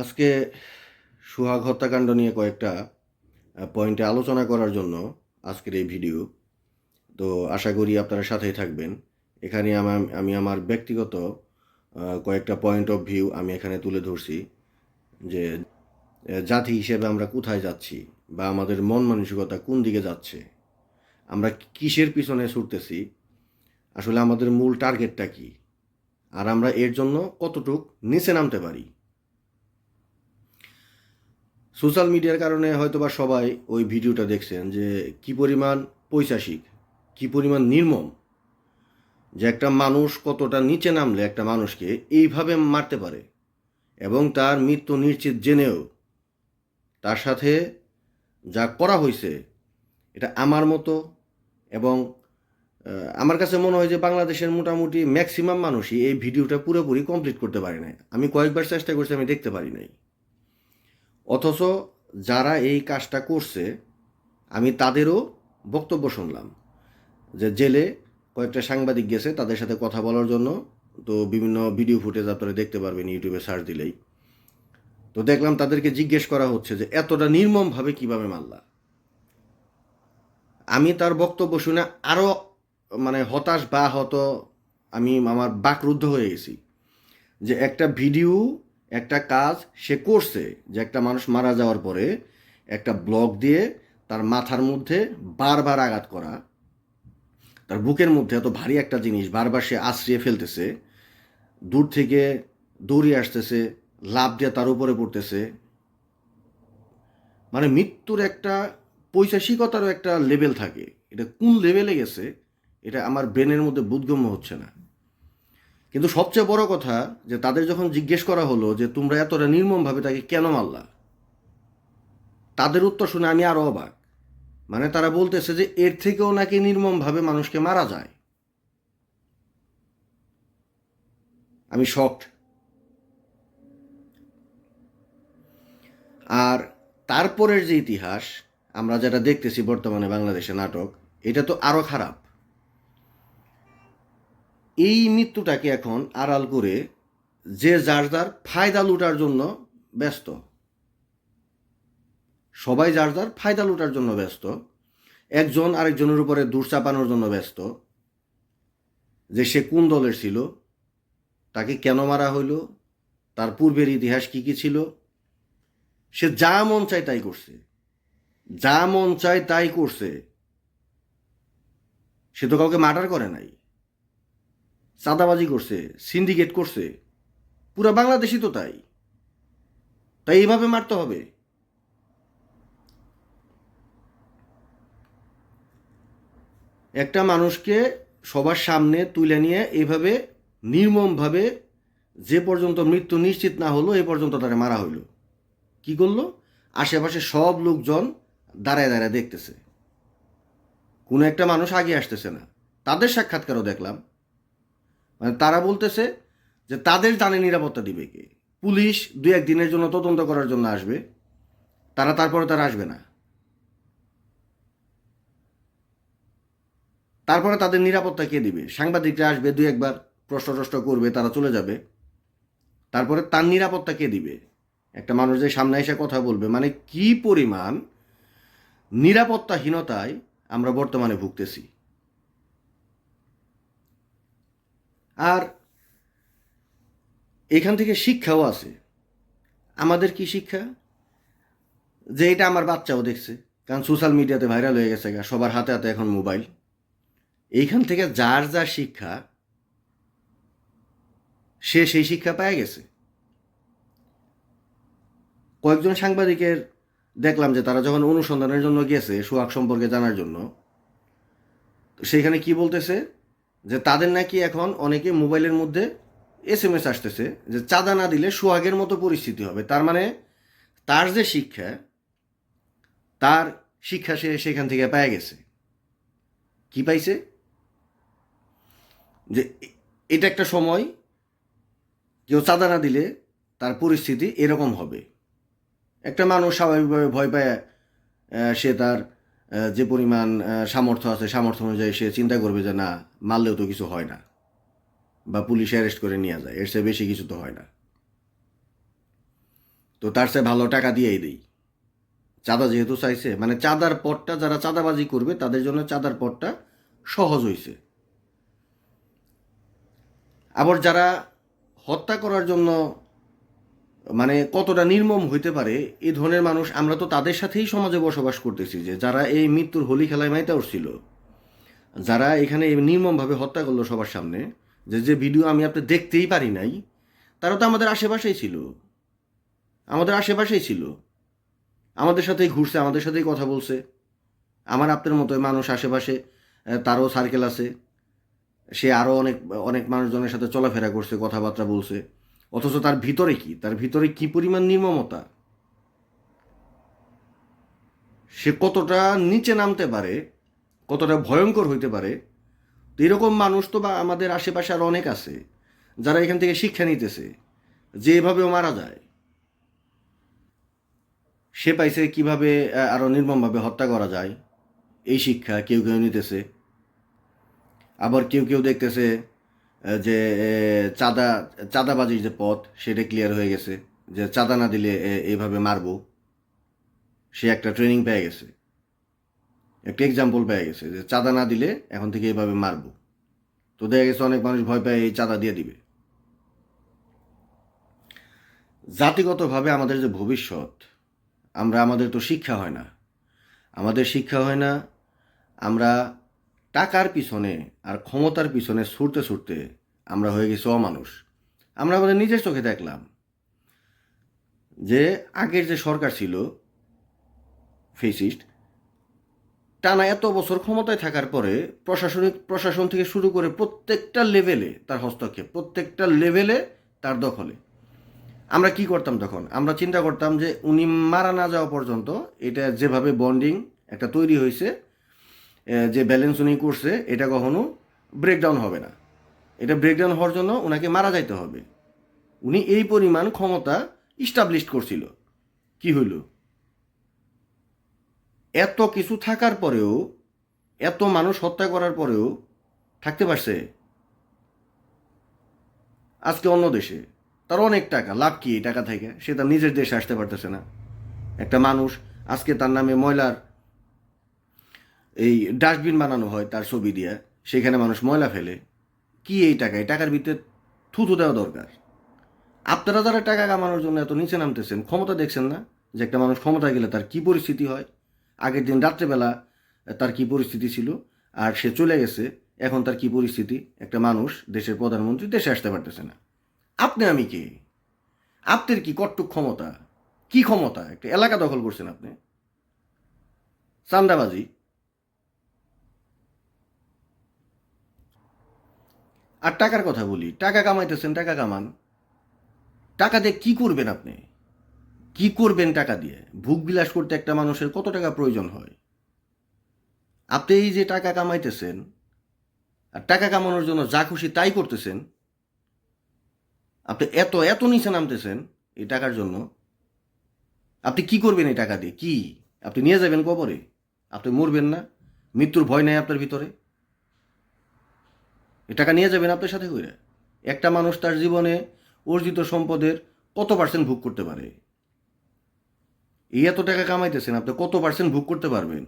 আজকে সুহাগ হত্যাকাণ্ড নিয়ে কয়েকটা পয়েন্টে আলোচনা করার জন্য আজকের এই ভিডিও তো আশা করি আপনারা সাথেই থাকবেন। এখানে আমার আমি আমার ব্যক্তিগত কয়েকটা পয়েন্ট অফ ভিউ আমি এখানে তুলে ধরছি যে জাতি হিসেবে আমরা কোথায় যাচ্ছি বা আমাদের মন মানসিকতা কোন দিকে যাচ্ছে, আমরা কিসের পিছনে ছুটতেছি, আসলে আমাদের মূল টার্গেটটা কি, আর আমরা এর জন্য কতটুক নিচে নামতে পারি। সোশ্যাল মিডিয়ার কারণে হয়তোবা সবাই ওই ভিডিওটা দেখছেন যে কি পরিমাণ পৈশাসিক, কি পরিমাণ নির্মম যে একটা মানুষ কতটা নিচে নামলে একটা মানুষকে এইভাবে মারতে পারে এবং তার মৃত্যু নিশ্চিত জেনেও তার সাথে যা করা হয়েছে এটা আমার মতো এবং আমার কাছে মনে হয় যে বাংলাদেশের মোটামুটি ম্যাক্সিমাম মানুষই এই ভিডিওটা পুরোপুরি কমপ্লিট করতে পারে নাই। আমি কয়েকবার চেষ্টা করছি, আমি দেখতে পারি নাই। অথচ যারা এই কাজটা করছে, আমি তাদেরও বক্তব্য শুনলাম যে জেলে কয়েকটা সাংবাদিক গেছে তাদের সাথে কথা বলার জন্য। তো বিভিন্ন ভিডিও ফুটেজ আপনারা দেখতে পারবেন, ইউটিউবে সার্চ দিলেই। তো দেখলাম তাদেরকে জিজ্ঞেস করা হচ্ছে যে এতটা নির্মমভাবে কীভাবে মারলা? আমি তার বক্তব্য শুনে আরও মানে হতাশ, বা হত আমি আমার বাকরুদ্ধ হয়ে গেছি যে একটা ভিডিও একটা কাজ সে করছে যে একটা মানুষ মারা যাওয়ার পরে একটা ব্লক দিয়ে তার মাথার মধ্যে বারবার আঘাত করা, তার বুকের মধ্যে এত ভারী একটা জিনিস বারবার সে আশ্রিয়ে ফেলতেছে, দূর থেকে দৌড়িয়ে আসতেছে লাভ দিয়ে তার উপরে পড়তেছে। মানে মৃত্যুর একটা পৈশাসিকতারও একটা লেভেল থাকে। এটা কোন লেভেলে গেছে, এটা আমার ব্রেনের মধ্যে বোধগম্য হচ্ছে না। কিন্তু সবচেয়ে বড় কথা যে তাদের যখন জিজ্ঞেস করা হলো যে তোমরা এতটা নির্মমভাবে তাকে কেন মারলা, তাদের উত্তর শুনে আমি আরও অবাক। মানে তারা বলতেছে যে এর থেকেও নাকি নির্মমভাবে মানুষকে মারা যায়। আমি শকড আর তারপরের যে ইতিহাস, আমরা যেটা দেখতেছি বর্তমানে বাংলাদেশে নাটক, এটা তো আরও খারাপ। এই মৃত্যুটাকে এখন আড়াল করে যে যার যার ফায়দা লুটার জন্য ব্যস্ত। সবাই যার যার ফায়দা লুটার জন্য ব্যস্ত। একজন আরেকজনের উপরে দূর চাপানোর জন্য ব্যস্ত। যে সে কোন দলের ছিল, তাকে কেন মারা হইল, তার পূর্বের ইতিহাস কি কি ছিল, সে যা মন চায় তাই করছে। যা মন চায় তাই করছে। সে তো কাউকে মার্ডার করে নাই। চাঁদাবাজি করছে সিন্ডিকেট করছে। পুরো বাংলাদেশই তো তাই। তাই এইভাবে মারতে হবে। একটা মানুষকে সবার সামনে তুলে নিয়ে এইভাবে নির্মমভাবে যে পর্যন্ত মৃত্যু নিশ্চিত না হলো, এ পর্যন্ত তারা মারা হইল। কি করল? আশেপাশে সব লোকজন দাঁড়ায় দাঁড়ায় দেখতেছে। কোনো একটা মানুষ আগে আসতেছে না। তাদের সাক্ষাৎকারও দেখলাম। মানে তারা বলতেছে যে তাদের জানে নিরাপত্তা দিবে কে। পুলিশ দু একদিনের জন্য তদন্ত করার জন্য আসবে। তারা তারপরে তারা আসবে না। তারপরে তাদের নিরাপত্তা কে দিবে? সাংবাদিকরা আসবে দু একবার প্রশ্ন টশ্ন করবে, তারা চলে যাবে। তারপরে তার নিরাপত্তা কে দিবে? একটা মানুষ যে সামনে এসে কথা বলবে মানে কি পরিমাণ নিরাপত্তাহীনতায় আমরা বর্তমানে ভুগতেছি? আর এখান থেকে শিক্ষাও আছে। আমাদের কি শিক্ষা? যে এটা আমার বাচ্চাও দেখছে কারণ সোশ্যাল মিডিয়াতে ভাইরাল হয়ে গেছে গা, সবার হাতে হাতে এখন মোবাইল এইখান থেকে যার যা শিক্ষা সে সেই শিক্ষা পেয়ে গেছে। কয়েকজন সাংবাদিকের দেখলাম যে তারা যখন অনুসন্ধানের জন্য গেছে সোহাগ সম্পর্কে জানার জন্য সেখানে কি বলতেছে? যে তাদের নাকি এখন অনেকে মোবাইলের মধ্যে এস এম এস আসতেছে যে চাঁদা না দিলে সোহাগের মতো পরিস্থিতি হবে। তার মানে তার যে শিক্ষা, তার শিক্ষা সে সেখান থেকে পেয়ে গেছে। কি পাইছে? যে এটা একটা সময় কেউ চাঁদা না দিলে তার পরিস্থিতি এরকম হবে। একটা মানুষ স্বাভাবিকভাবে ভয় পায় সে তার যে পরিমাণ সামর্থ্য আছে, সামর্থ্য অনুযায়ী সে চিন্তা করবে যে না, মারলেও তো কিছু হয় না। বা পুলিশ অ্যারেস্ট করে নিয়ে যায়, এর চেয়ে বেশি কিছু তো হয় না। তো তার চেয়ে ভালো টাকা দিয়েই দেই। চাঁদা যেহেতু চাইছে মানে চাঁদার পটটা যারা চাঁদাবাজি করবে, তাদের জন্য চাঁদার পটটা সহজ হয়েছে আবার যারা হত্যা করার জন্য মানে কতটা নির্মম হইতে পারে এই ধরনের মানুষ আমরা তো তাদের সাথেই সমাজে বসবাস করতেছি যে যারা এই মৃত্যুর হোলি খেলায় মাইতে উঠছিল। যারা এখানে নির্মমভাবে হত্যা করল সবার সামনে, যে যে ভিডিও আমি আপনি দেখতেই পারি নাই, তারা তো আমাদের আশেপাশেই ছিল। আমাদের আশেপাশেই ছিল। আমাদের সাথেই ঘুরছে, আমাদের সাথেই কথা বলছে। আমার আপনার মতো মানুষ আশেপাশে তারও সার্কেল আছে। সে আরও অনেক অনেক মানুষজনের সাথে চলাফেরা করছে, কথাবার্তা বলছে। অথচ তার ভিতরে কি? তার ভিতরে কি পরিমাণ নির্মমতা? সে কতটা নিচে নামতে পারে কতটা ভয়ঙ্কর হইতে পারে তো এরকম মানুষ তো বা আমাদের আশেপাশে আরও অনেক আছে যারা এখান থেকে শিক্ষা নিতেছে যে এভাবেও মারা যায়। সে পাইছে কীভাবে আহ, আরও নির্মমভাবে হত্যা করা যায়? এই শিক্ষা কেউ কেউ নিতেছে। আবার কেউ কেউ দেখতেছে যে চাঁদা, চাঁদাবাজির যে পথ, সেটা ক্লিয়ার হয়ে গেছে। যে চাঁদা না দিলে এইভাবে মারবো। সে একটা ট্রেনিং পেয়ে গেছে। একটা এক্সাম্পল পেয়ে গেছে যে চাঁদা না দিলে এখন থেকে এইভাবে মারবো। তো দেখা গেছে অনেক মানুষ ভয় পেয়ে এই চাঁদা দিয়ে দিবে। জাতিগতভাবে আমাদের যে ভবিষ্যৎ, আমরা, আমাদের তো শিক্ষা হয় না। আমাদের শিক্ষা হয় না, আমরা টাকার পিছনে আর ক্ষমতার পিছনে ছুটতে ছুটতে আমরা হয়ে গেছি অমানুষ। আমরা আমাদের নিজের চোখে দেখলাম যে আগের যে সরকার ছিল, ফেসিস্ট, টানা এত বছর ক্ষমতায় থাকার পরে প্রশাসনিক, প্রশাসন থেকে শুরু করে প্রত্যেকটা লেভেলে তার হস্তক্ষেপ, প্রত্যেকটা লেভেলে তার দখলে। আমরা কি করতাম তখন? আমরা চিন্তা করতাম যে উনি মারা না যাওয়া পর্যন্ত এটা যেভাবে বন্ডিং একটা তৈরি হয়েছে যে ব্যালেন্স উনি করছে, এটা কখনো ব্রেকডাউন হবে না। এটা ব্রেকডাউন হওয়ার জন্য ওনাকে মারা যাইতে হবে। উনি এই পরিমাণ ক্ষমতা ইস্টাবলিশ করছিল। কি হইল? এত কিছু থাকার পরেও, এত মানুষ হত্যা করার পরেও থাকতে পারছে। আজকে অন্য দেশে তার অনেক টাকা, লাভ কি এই টাকা থেকে? সে তার নিজের দেশে আসতে পারতেছে না। একটা মানুষ আজকে তার নামে ময়লার এই ডাস্টবিন বানানো হয় তার ছবি দিয়ে, সেখানে মানুষ ময়লা ফেলে। কি এই টাকা? এই টাকার ভিতরে থুথু দেওয়া দরকার। আপনারা যারা টাকা কামানোর জন্য এত নিচে নামতেছেন, ক্ষমতা দেখছেন না যে একটা মানুষ ক্ষমতা গেলে তার কি পরিস্থিতি হয়? আগের দিন রাত্রেবেলা তার কি পরিস্থিতি ছিল? আর সে চলে গেছে, এখন তার কি পরিস্থিতি? একটা মানুষ দেশের প্রধানমন্ত্রী দেশে আসতে পারতেছে না। আপনি, আমি কে? আপনার কি কট্টুক ক্ষমতা? কি ক্ষমতা? একটা এলাকা দখল করছেন আপনি? চান্দাবাজি? আর টাকার কথা বলি, টাকা কামাইতেছেন, টাকা কামান। টাকা দিয়ে কি করবেন আপনি? কি করবেন টাকা দিয়ে? ভোগ বিলাস করতে একটা মানুষের কত টাকা প্রয়োজন হয়? আপনি এই যে টাকা কামাইতেছেন, আর টাকা কামানোর জন্য যা খুশি তাই করতেছেন, আপনি এত এত নিচে নামতেছেন এই টাকার জন্য, আপনি কি করবেন এই টাকা দিয়ে? কি? আপনি নিয়ে যাবেন কবরে? আপনি মরবেন না? মৃত্যুর ভয় নাই আপনার ভিতরে? এ টাকা নিয়ে যাবেন আপনার সাথে করে একটা মানুষ তার জীবনে অর্জিত সম্পদের কত পার্সেন্ট ভোগ করতে পারে? এই এত টাকা কামাইতেছেন আপনি, কত পার্সেন্ট ভোগ করতে পারবেন?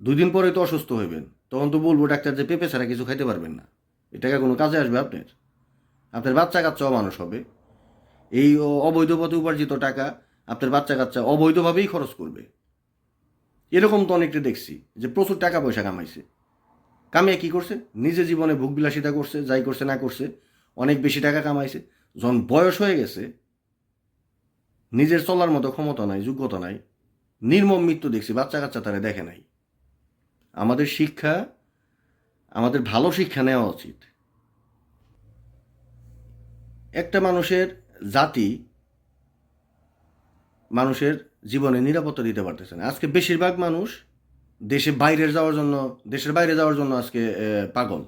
দুই দিন পরে তো অসুস্থ হইবেন, তখন তো বলব ডাক্তার যে পেঁপে ছাড়া কিছু খাইতে পারবেন না। এই টাকা কোনো কাজে আসবে আপনার? আপনার বাচ্চা কাচ্চাও মানুষ হবে। এই অবৈধ পথে উপার্জিত টাকা আপনার বাচ্চা কাচ্চা অবৈধভাবেই খরচ করবে। এরকম তো অনেকটা দেখছি যে প্রচুর টাকা পয়সা কামাইছে। কামিয়ে কি করছে? নিজে জীবনে ভোগ বিলাসিতা করছে, যাই করছে না করছে, অনেক বেশি টাকা কামাইছে। যখন বয়স হয়ে গেছে, নিজের চলার মতো ক্ষমতা নাই, যোগ্যতা নাই, নির্মম মৃত্যু দেখছি বাচ্চা কাচ্চা তারা দেখে নাই। আমাদের শিক্ষা, আমাদের ভালো শিক্ষা নেওয়া উচিত। একটা মানুষের জাতি মানুষের জীবনে নিরাপত্তা দিতে পারতেছে না। আজকে বেশিরভাগ মানুষ দেশে বাইরে যাওয়ার জন্য, দেশের বাইরে যাওয়ার জন্য আজকে পাগল।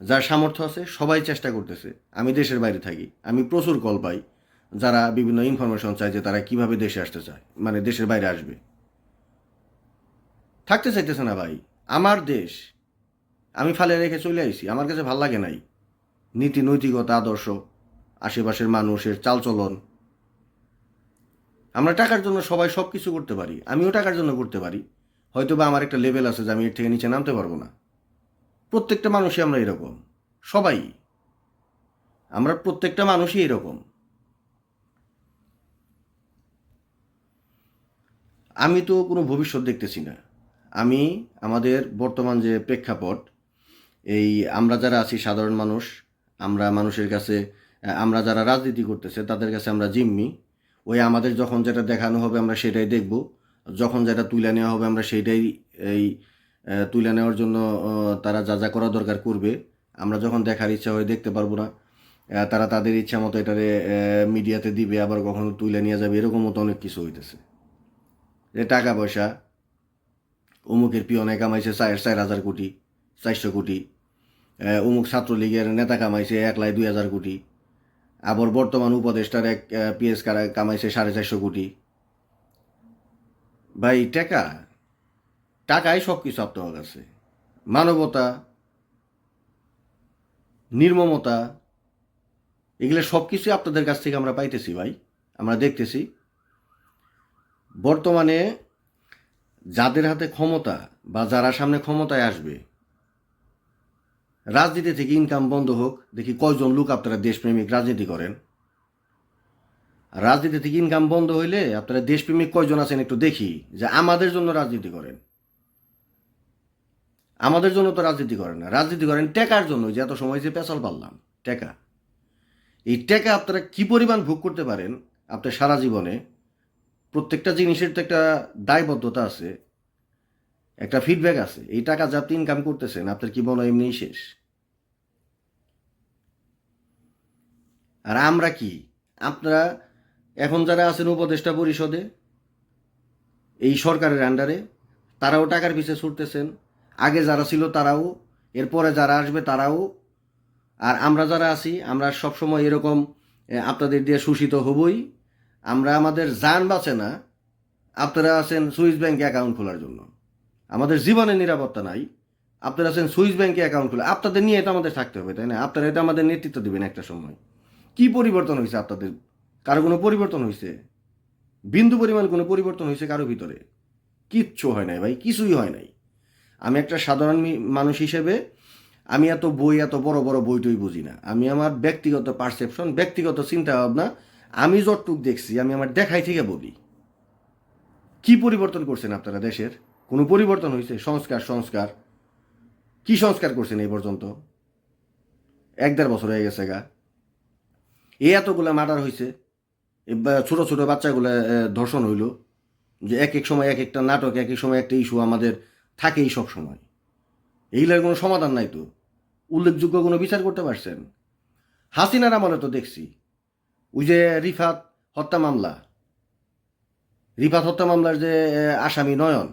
যার সামর্থ্য আছে, সবাই চেষ্টা করতেছে। আমি দেশের বাইরে থাকি। আমি প্রচুর কল পাই যারা বিভিন্ন ইনফরমেশন চায় যে তারা কীভাবে দেশে আসতে চায় মানে দেশের বাইরে আসবে। থাকতে চাইতেছে না ভাই। আমার দেশ, আমি ফালে রেখে চলে আইছি। আমার কাছে ভালো লাগে নাই। নীতি, নৈতিকতা, আদর্শ, আশেপাশের মানুষের চালচলন। আমরা টাকার জন্য সবাই সব কিছু করতে পারি। আমিও টাকার জন্য করতে পারি। হয়তো বা আমার একটা লেভেল আছে যে আমি এর থেকে নিচে নামতে পারব না। প্রত্যেকটা মানুষই আমরা এরকম। সবাই। আমরা প্রত্যেকটা মানুষই এরকম। আমি তো কোনো ভবিষ্যৎ দেখতেছি না। আমি, আমাদের বর্তমান যে প্রেক্ষাপট, এই আমরা যারা আছি সাধারণ মানুষ, আমরা মানুষের কাছে, আমরা যারা রাজনীতি করতেছে, তাদের কাছে আমরা জিম্মি। ওই আমাদের যখন যেটা দেখানো হবে আমরা সেটাই দেখব। যখন যেটা তুলে নেওয়া হবে, আমরা সেইটাই এই তুলে নেওয়ার জন্য তারা যা যা করা দরকার করবে। আমরা যখন দেখার ইচ্ছা হয় দেখতে পারব না তারা তাদের ইচ্ছা মতো এটারে মিডিয়াতে দিবে, আবার কখনো তুলে নিয়ে যাবে, এরকম মতো অনেক কিছু হইতেছে। যে টাকা পয়সা, অমুকের পিয়নে কামাইছে চার চার হাজার কোটি, চারশো কোটি অমুক ছাত্রলীগের নেতা কামাইছে এক লাখ দুই হাজার কোটি, আবার বর্তমান উপদেষ্টার এক পিএস কামাইছে সাড়ে চারশো কোটি ভাই, টাকা? টাকাই সব কিছু আপনার কাছে। মানবতা, নির্মমতা, এগুলো সব কিছুই আপনাদের কাছ থেকে আমরা পাইতেছি ভাই, আমরা দেখতেছি। বর্তমানে যাদের হাতে ক্ষমতা বা যারা সামনে ক্ষমতায় আসবে, রাজনীতি থেকে ইনকাম বন্ধ হোক, দেখি কয়জন লোক আপনারা দেশপ্রেমিক রাজনীতি করেন। রাজনীতি থেকে ইনকাম বন্ধ হইলে আপনারা দেশপ্রেমিক কয়জন আছেন একটু দেখি, যে আমাদের জন্য রাজনীতি করেন। আমাদের জন্য তো রাজনীতি করেন না। রাজনীতি করেন টেকার জন্য, যে এত সময় যে পেশাল পারলাম, টেকা। এই টেকা আপনারা কি পরিমাণ ভোগ করতে পারেন আপনার সারা জীবনে? প্রত্যেকটা জিনিসের তো একটা দায়বদ্ধতা আছে, একটা ফিডব্যাক আছে। এই টাকা যা ইনকাম করতেছেন, আপনার কি হয় এমনিই শেষ? আর আমরা কি? আপনারা এখন যারা আছেন উপদেষ্টা পরিষদে, এই সরকারের আন্ডারে তারাও টাকার পিছিয়ে ছুটতেছেন। আগে যারা ছিল তারাও, এরপরে যারা আসবে তারাও। আর আমরা যারা আছি, আমরা সবসময় এরকম আপনাদের দিয়ে শোষিত হবই। আমরা আমাদের যান বাঁচে না। আপনারা আছেন সুইস ব্যাংকে অ্যাকাউন্ট খোলার জন্য। আমাদের জীবনের নিরাপত্তা নাই। আপনারা আছেন সুইস ব্যাংকে অ্যাকাউন্ট খোলা। আপনাদের নিয়ে এটা আমাদের থাকতে হবে, তাই না? আপনারা এটা আমাদের নেতৃত্ব দেবেন একটা সময়। কি পরিবর্তন হয়েছে আপনাদের কারও কোনো পরিবর্তন হয়েছে বিন্দু পরিমাণ কোনো পরিবর্তন হয়েছে কারও ভিতরে। কিচ্ছু হয় নাই ভাই, কিছুই হয় নাই। আমি একটা সাধারণ মানুষ হিসেবে আমি এত বই, এত বড় বড় বই টই বুঝি না। আমি আমার ব্যক্তিগত পারসেপশন ব্যক্তিগত চিন্তা ভাবনা আমি যতটুক দেখছি, আমি আমার দেখাই থেকে বলি। কি পরিবর্তন করছেন আপনারা দেশের? কোনো পরিবর্তন হয়েছে সংস্কার সংস্কার। কি সংস্কার করছেন এই পর্যন্ত? এক দেড় বছর হয়ে গেছে গা। এই এতগুলা মার্ডার হয়েছে ছোট ছোট বাচ্চাগুলো ধর্ষণ হইল। যে এক এক সময় এক একটা নাটক, এক এক সময় একটা ইস্যু আমাদের থাকেই সব সময়। এইগুলোর কোনো সমাধান নাই তো। উল্লেখযোগ্য কোনো বিচার করতে পারছেন? হাসিনার আমলে তো দেখছি। ওই যে রিফাত হত্যা মামলা। রিফাত হত্যা মামলার যে আসামি নয়ন,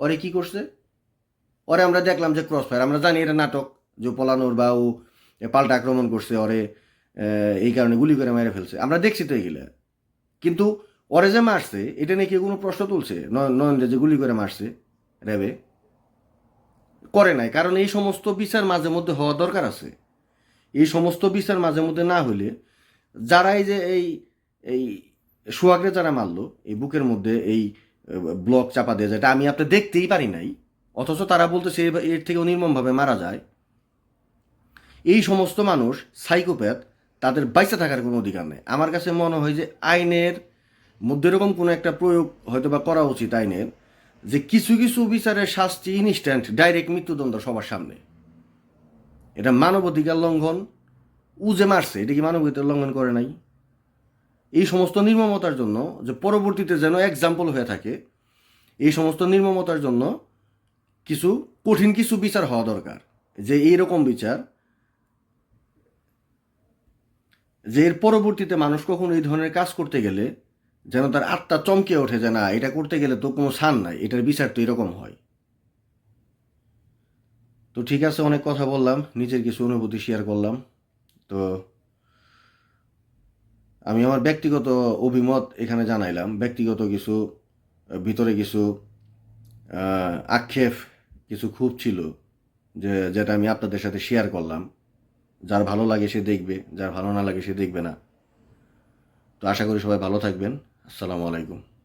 ওরে কি করছে? ওরে আমরা দেখলাম যে ক্রস ফায়ার আমরা জানি এটা নাটক, যে পলানোর বা ও পাল্টা আক্রমণ করছে, ওরে এই কারণে গুলি করে মেরে ফেলছে। আমরা দেখছি তো এগুলা। কিন্তু ওরে যে মারছে, এটা নিয়ে কেউ কোনো প্রশ্ন তুলছে? নয়ন নয়নরে যে গুলি করে মারছে, র্যাবে? করে নাই, কারণ এই সমস্ত বিচার মাঝে মধ্যে হওয়া দরকার আছে। এই সমস্ত বিচার মাঝে মধ্যে না হলে যারা এই যে এই এই সোহাগরে যারা মারলো, এই বুকের মধ্যে এই ব্লক চাপা দিয়ে যেটা আমি আপনি দেখতেই পারি নাই, অথচ তারা বলতেছে এর থেকেও নির্মমভাবে মারা যায়। এই সমস্ত মানুষ সাইকোপ্যাথ তাদের বাইসে থাকার কোনো অধিকার নেই। আমার কাছে মনে হয় যে আইনের মধ্যে এরকম কোনো একটা প্রয়োগ হয়তো বা করা উচিত আইনের, যে কিছু কিছু বিচারের শাস্তি ইনস্ট্যান্ট ডাইরেক্ট মৃত্যুদণ্ড সবার সামনে। এটা মানবাধিকার লঙ্ঘন উ যে মারছে, এটা কি মানবাধিকার লঙ্ঘন করে নাই? এই সমস্ত নির্মমতার জন্য যে পরবর্তীতে যেন এক্সাম্পল হয়ে থাকে, এই সমস্ত নির্মমতার জন্য কিছু কঠিন কিছু বিচার হওয়া দরকার। যে এইরকম বিচার যে এর পরবর্তীতে মানুষ কখনো এই ধরনের কাজ করতে গেলে যেন তার আত্মা চমকে ওঠে যে না, এটা করতে গেলে তো কোনো সান নাই, এটার বিচার তো এরকম হয়। তো ঠিক আছে, অনেক কথা বললাম, নিজের কিছু অনুভূতি শেয়ার করলাম। তো আমি আমার ব্যক্তিগত অভিমত এখানে জানাইলাম, ব্যক্তিগত কিছু, ভিতরে কিছু আক্ষেপ, কিছু খুব ছিল যে, যেটা আমি আপনাদের সাথে শেয়ার করলাম। যার ভালো লাগে সে দেখবে, যার ভালো না লাগে সে দেখবে না। তো আশা করি সবাই ভালো থাকবেন। আসসালামু আলাইকুম।